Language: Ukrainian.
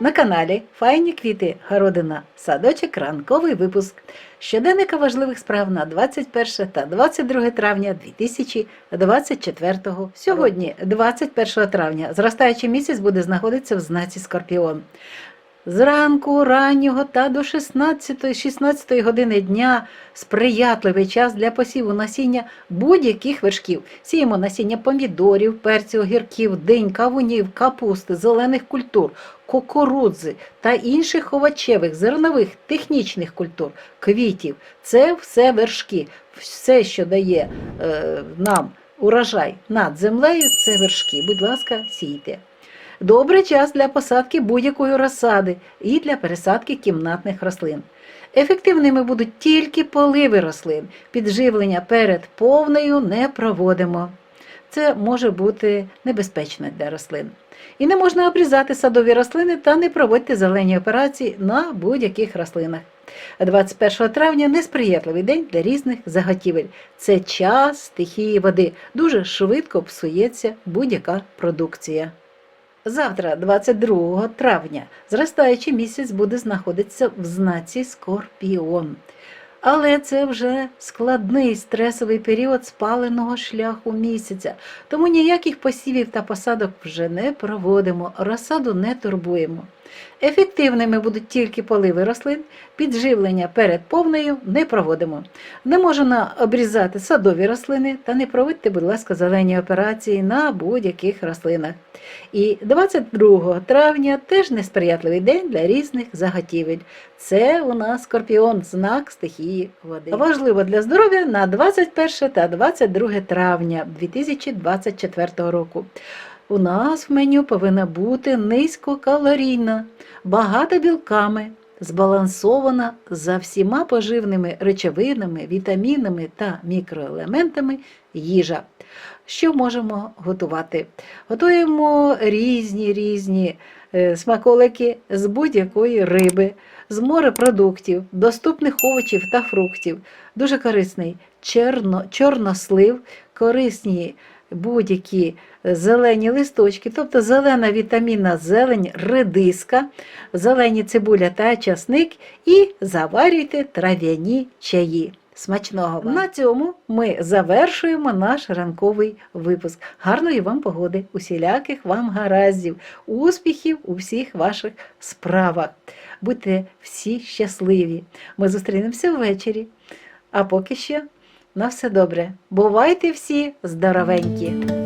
На каналі Файні квіти Городина, садочок, ранковий випуск. Щоденника важливих справ на 21 та 22 травня 2024 Сьогодні, 21 травня, зростаючий місяць буде знаходитися в знаці Скорпіон. Зранку, раннього та до 16-16 години дня сприятливий час для посіву насіння будь-яких вершків. Сіємо насіння помідорів, перцю, огірків, динь, кавунів, капусти, зелених культур, кукурудзи та інших овочевих, зернових, технічних культур, квітів. Це все вершки. Все, що дає е, нам урожай над землею, це вершки. Будь ласка, сійте. Добрий час для посадки будь-якої розсади і для пересадки кімнатних рослин. Ефективними будуть тільки поливи рослин. Підживлення перед повною не проводимо. Це може бути небезпечно для рослин. І не можна обрізати садові рослини та не проводьте зелені операції на будь-яких рослинах. 21 травня несприятливий день для різних заготівель. Це час стихії води. Дуже швидко псується будь-яка продукція. Завтра, 22 травня, зростаючий місяць буде знаходитися в знаці Скорпіон. Але це вже складний стресовий період спаленого шляху місяця, тому ніяких посівів та посадок вже не проводимо, розсаду не турбуємо. Ефективними будуть тільки поливи рослин, підживлення перед повною не проводимо. Не можна обрізати садові рослини та не проводьте, будь ласка, зелені операції на будь-яких рослинах. І 22 травня теж несприятливий день для різних заготівель. Це у нас скорпіон, знак стихії води. Важливо для здоров'я на 21 та 22 травня 2024 року. У нас в меню повинна бути низькокалорійна, багата білками, збалансована за всіма поживними речовинами, вітамінами та мікроелементами їжа. Що можемо готувати? Готуємо різні різні е, смаколики з будь-якої риби, з морепродуктів, доступних овочів та фруктів. Дуже корисний черно, чорнослив, корисні будь-які зелені листочки, тобто зелена вітамінна зелень, редиска, зелені цибуля та часник і заварюйте трав'яні чаї. Смачного вам. на цьому ми завершуємо наш ранковий випуск. Гарної вам погоди, усіляких вам гараздів, успіхів у всіх ваших справах. Будьте всі щасливі. Ми зустрінемося ввечері. А поки що на все добре. Бувайте всі здоровенькі!